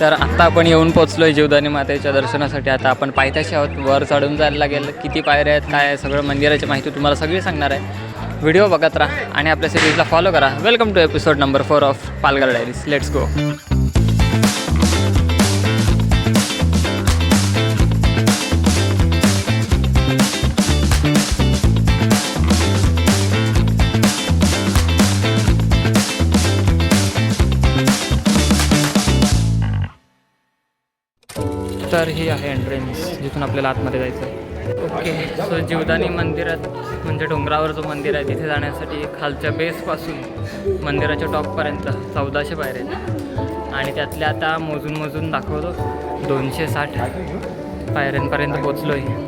तर आत्ता आपण येऊन पोचलोय जीवदानी मातेच्या दर्शनासाठी. आता आपण पायथ्याशी आहोत. वर चढून जायला लागेल. किती पायऱ्या आहेत काय आहे सगळं मंदिराची माहिती तुम्हाला सगळी सांगणार आहे. व्हिडिओ बघत राहा आणि आपल्या सिरीजला फॉलो करा. Welcome to episode number four of Palghar diaries let's go तर ही आहे एंट्रन्स जिथून आपल्याला आतमध्ये जायचं आहे ओके सो जीवदानी मंदिरात म्हणजे डोंगरावर जो मंदिर आहे तिथे जाण्यासाठी खालच्या बेसपासून मंदिराच्या टॉपपर्यंत चौदाशे पायऱ्या आहेत आणि त्यातल्या आता मोजून मोजून दाखवतो दोनशे साठ पायऱ्यांपर्यंत पोचलो आहे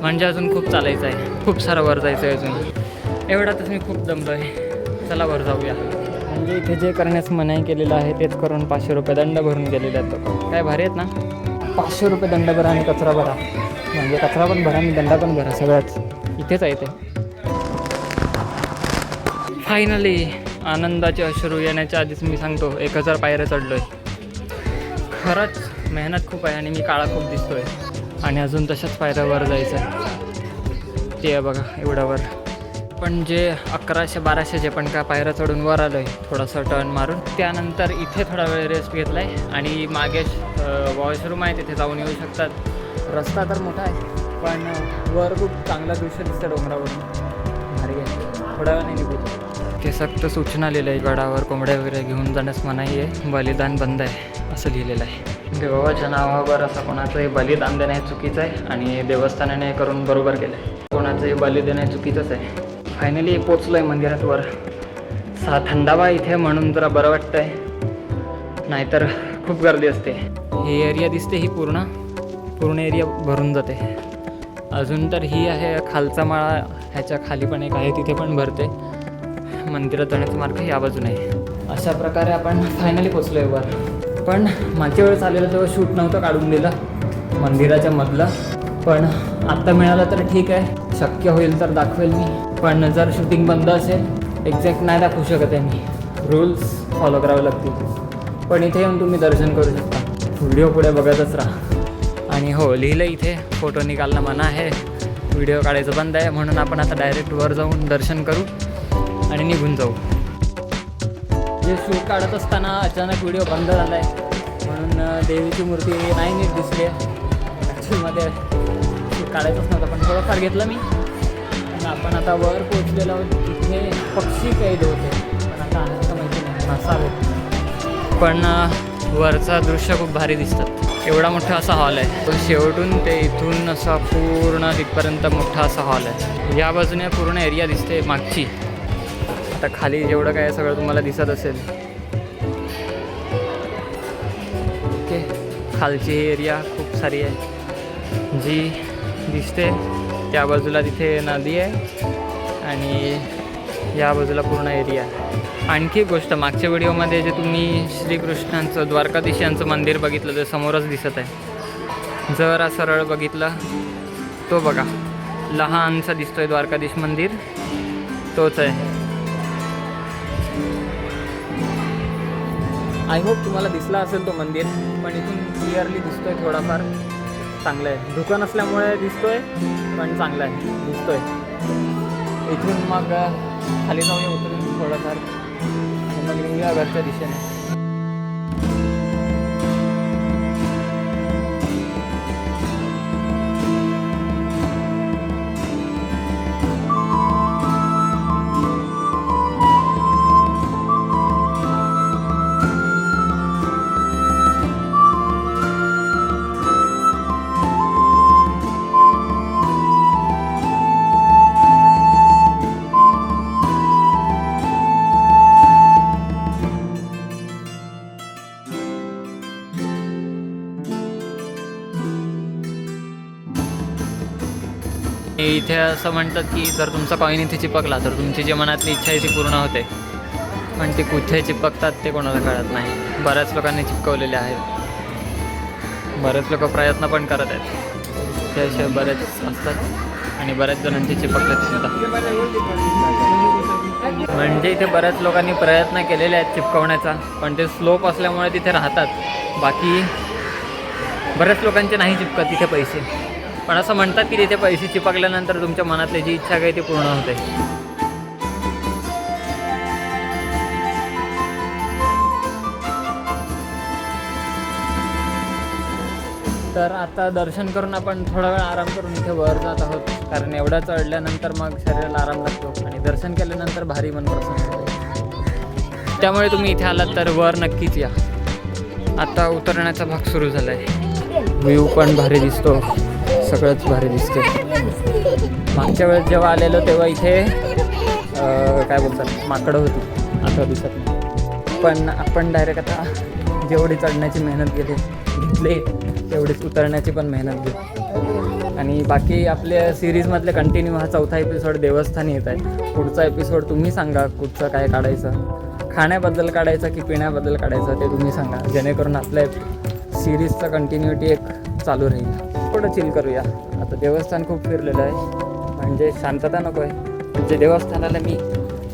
म्हणजे अजून खूप चालायचं आहे खूप सारं वर जायचं आहे अजून. एवढ्यातच मी खूप दमलो आहे चला वर जाऊया. म्हणजे इथे जे करण्यास मनाई केलेलं आहे तेच करून पाचशे रुपये दंड भरून गेलेले आहेत. काय भारी आहेत ना? पाचशे रुपये दंड भरा आणि कचरा भरा. म्हणजे कचरा पण भरा आणि दंडा पण भरा सगळ्याच इथेच आहे ते. फायनली आनंदाचे अश्रू येण्याच्या आधीच मी सांगतो एक हजार पायऱ्या चढलो आहे खरंच मेहनत खूप आहे आणि मी काळा खूप दिसतोय. आणि अजून तशाच पायऱ्यावर जायचं आहे ते आहे बघा एवढ्यावर. पण जे अकराशे बाराशे जे पण काय पायऱ्या चढून वर आलो आहे थोडासा टर्न मारून त्यानंतर इथे थोडा वेळ रेस्ट घेतला आहे आणि मागे वॉशरूम आहे तिथे जाऊन येऊ शकतात. रस्ता तर मोठा आहे पण वर खूप चांगला दृश्य दिसतं डोंगरावरून. भारी आहे. थोड्या वेळाने निघू ते सक्त सूचना लिहिलं आहे गडावर कोंबड्या वगैरे घेऊन जाण्यास मनाई आहे. बलिदान बंद आहे असं लिहिलेलं आहे. देवाच्या नावावर असं कोणाचंही बलिदान देणं हे चुकीचं आहे आणि देवस्थानाने करून बरोबर केलं आहे कोणाचंही बली देणं हे चुकीचंच आहे. फायनली पोचलो आहे मंदिरात वर. सा थंडावा इथे म्हणून जरा बरं वाटतं आहे नाहीतर खूप गर्दी असते. ही एरिया दिसते ही पूर्ण. पूर्ण एरिया भरून जाते. अजून तर ही आहे खालचा माळा. ह्याच्या खाली पण एक आहे तिथे पण भरते. मंदिरात जाण्याचा मार्ग या बाजूने आहे. अशा प्रकारे आपण फायनली पोचलो आहे वर. पण मागच्या वेळेस आलेलं तेव्हा शूट नव्हतं काढून दिलं मंदिराच्या मधलं. पण आत्ता मिळालं तर ठीक आहे. शक्य होईल तर दाखवेल मी. पण जर शूटिंग बंद असेल एक्झॅक्ट नाही दाखवू शकत आहे मी. रूल्स फॉलो करावे लागतील. पण इथे येऊन तुम्ही दर्शन करू शकता. व्हिडिओ पुढे बघतच राहा. आणि हो लिहिलं इथे फोटो निघालणं मना आहे. व्हिडिओ काढायचं बंद आहे म्हणून आपण आता डायरेक्ट वर जाऊन दर्शन करू आणि निघून जाऊ. जे शूट काढत असताना अचानक व्हिडिओ बंद झाला आहे म्हणून देवीची मूर्ती नाही नीट दिसली आहे. ॲक्च्युअलमध्ये शूट काढायचंच नव्हतं पण थोडंफार घेतलं मी. आणि आपण आता वर पोचलेलो आहोत. तिथे पक्षी कैद होते. पण आता आनंद माहिती नाही नसावेत पण वरचा दृश्य खूप भारी दिसतात. एवढा मोठा असा हॉल आहे. तो शेवटून ते इथून असा पूर्ण तिथपर्यंत मोठा असा हॉल आहे. या बाजूने पूर्ण एरिया दिसते मागची. आता खाली जेवढं काय सगळं तुम्हाला दिसत असेल. ओके खालची ही एरिया खूप सारी आहे. जी दिसते त्या बाजूला तिथे नदी आहे आणि या बाजूला पूर्ण एरिया आहे. आणखी एक गोष्ट मागच्या व्हिडिओमध्ये जे तुम्ही श्रीकृष्णांचं द्वारकाधीश यांचं मंदिर बघितलं ते समोरच दिसत आहे. जरा सरळ बघितलं तो बघा. लहानसा दिसतोय द्वारकाधीश मंदिर. तोच आहे. आय होप तुम्हाला दिसला असेल तो मंदिर पण इथून क्लिअरली दिसतोय थोडाफार. चांगलं आहे. दुकान असल्यामुळे दिसतोय पण चांगलं आहे. दिसतोय. इथून मग खाली जाऊया उतरून थोडंफार मग निघूया घरच्या दिशेने. इथे असं म्हणतात की जर तुमचा कॉईन इथे चिपकला तर तुमची जी मनातली इच्छा आहे ती पूर्ण होते. पण ती कुठे चिपकतात ते कोणाला कळत नाही. बऱ्याच लोकांनी चिपकवलेले आहेत. बरेच लोक प्रयत्न पण करत आहेत. ते असे बरेच असतात आणि बऱ्याच जणांचे चिपकतात सुद्धा. म्हणजे इथे बऱ्याच लोकांनी प्रयत्न केलेले आहेत चिपकवण्याचा पण ते स्लोप असल्यामुळे तिथे राहतात. बाकी बऱ्याच लोकांचे नाही चिपकत तिथे पैसे. पण असं म्हणतात की तिथे पैसे चिपकल्यानंतर तुमच्या मनातली जी इच्छा काही ती पूर्ण होते. तर आता दर्शन करून आपण थोडा वेळ आराम करून इथे वर जात आहोत. कारण एवढा चढल्यानंतर मग शरीराला आराम लागतो. आणि दर्शन केल्यानंतर भारी मन प्रसन्न त्यामुळे तुम्ही इथे आलात तर वर नक्कीच या. आता उतरण्याचा भाग सुरू झाला आहे व्ह्यू पण भारी दिसतो. सगळंच भारी दिसते मागच्या वेळेस जेव्हा आलेलो तेव्हा इथे काय बोलतात? माकडं होती. आता दिसत नाही. पण आपण डायरेक्ट आता जेवढी चढण्याची मेहनत घेते घेतली तेवढीच उतरण्याची पण मेहनत घेऊ आणि बाकी आपल्या सिरीजमधले कंटिन्यू हा चौथा एपिसोड देवस्थानी येत आहे पुढचा एपिसोड तुम्ही सांगा कुठचं काय काढायचं? खाण्याबद्दल काढायचं की पिण्याबद्दल काढायचं ते तुम्ही सांगा. जेणेकरून आपल्या सिरीजचा कंटिन्युटी एक चालू राहील. थोडं चिल करूया. आता देवस्थान खूप फिरलेलं आहे. म्हणजे शांतता नको आहे. म्हणजे देवस्थानाला मी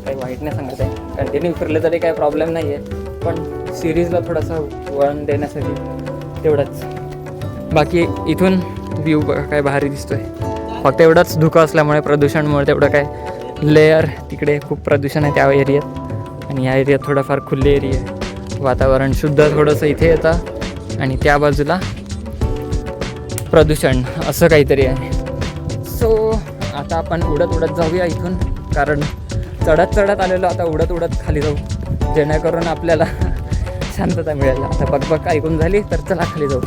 काही वाईट नाही सांगत आहे. कंटिन्यू फिरले तरी काही प्रॉब्लेम नाही आहे पण सिरीजला थोडंसं वळण देण्यासाठी तेवढंच. बाकी इथून व्ह्यू काय भारी दिसतो आहे फक्त एवढंच धुकं असल्यामुळे प्रदूषणमुळे तेवढं काय लेअर तिकडे खूप प्रदूषण आहे त्या एरियात आणि या एरियात थोडाफार खुल्ले एरिया आहे. वातावरण शुद्ध थोडंसं इथे येतं. आणि त्या बाजूला प्रदूषण असं काहीतरी आहे. सो आता आपण उडत उडत जाऊया इथून कारण चढत चढत आलेलो आता उडत उडत खाली जाऊ. जेणेकरून आपल्याला शांतता मिळेल. आता बघबग ऐकून झाली तर चला खाली जाऊ.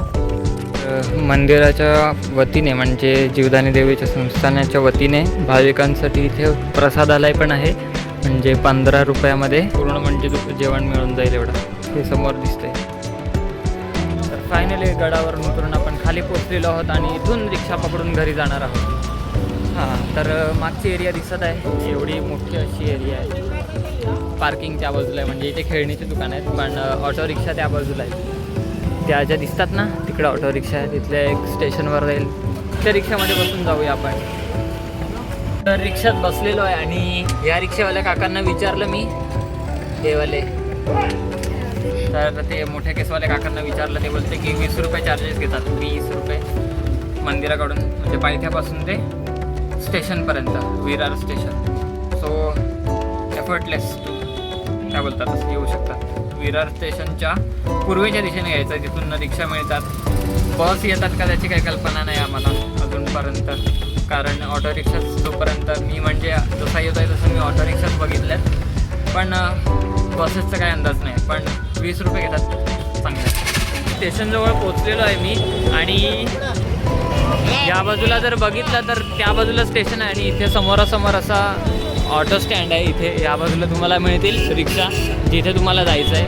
मंदिराच्या वतीने म्हणजे जीवदानी देवीच्या संस्थानाच्या वतीने भाविकांसाठी इथे प्रसादालय पण आहे. म्हणजे पंधरा रुपयामध्ये पूर्ण म्हणजे जेवण मिळून जाईल एवढं. हे समोर दिसतंय. तर फायनली गडावरून उतरून आपण खाली पोचलेलो आहोत आणि इथून रिक्षा पकडून घरी जाणार आहोत. हां तर मागची एरिया दिसत आहे. एवढी मोठी अशी एरिया आहे. पार्किंगच्या बाजूला आहे म्हणजे इथे खेळणीचे दुकान आहेत पण ऑटो रिक्षा त्या बाजूला आहेत. त्या ज्या दिसतात ना तिकडं ऑटो रिक्षा आहे तिथल्या एक स्टेशनवर राहील. त्या रिक्षामध्ये बसून जाऊया आपण. तर रिक्षात बसलेलो आहे आणि या रिक्षावाल्या काकांना विचारलं मी हेवाले तर ते मोठ्या केसवाल्या काकांना विचारलं ते बोलते की वीस रुपये चार्जेस घेतात. वीस रुपये. मंदिराकडून म्हणजे पायथ्यापासून ते स्टेशनपर्यंत विरार स्टेशन. सो एफर्टलेस काय बोलतात असं येऊ शकतात. विरार स्टेशनच्या पूर्वेच्या दिशेने यायचं तिथून रिक्षा मिळतात. बस येतात का त्याची काही कल्पना नाही आम्हाला अजूनपर्यंत. कारण ऑटो रिक्षाच जोपर्यंत मी म्हणजे जसा येतो आहे तसं मी ऑटो रिक्षाच बघितल्यात. पण बसेसचा काही अंदाज नाही पण वीस रुपये घेतात चांगले. स्टेशनजवळ पोचलेलो आहे मी आणि या बाजूला जर बघितलं तर त्या बाजूला स्टेशन आहे आणि इथे समोरासमोर असा ऑटो स्टँड आहे. इथे या बाजूला तुम्हाला मिळतील रिक्षा जिथे तुम्हाला जायचं आहे.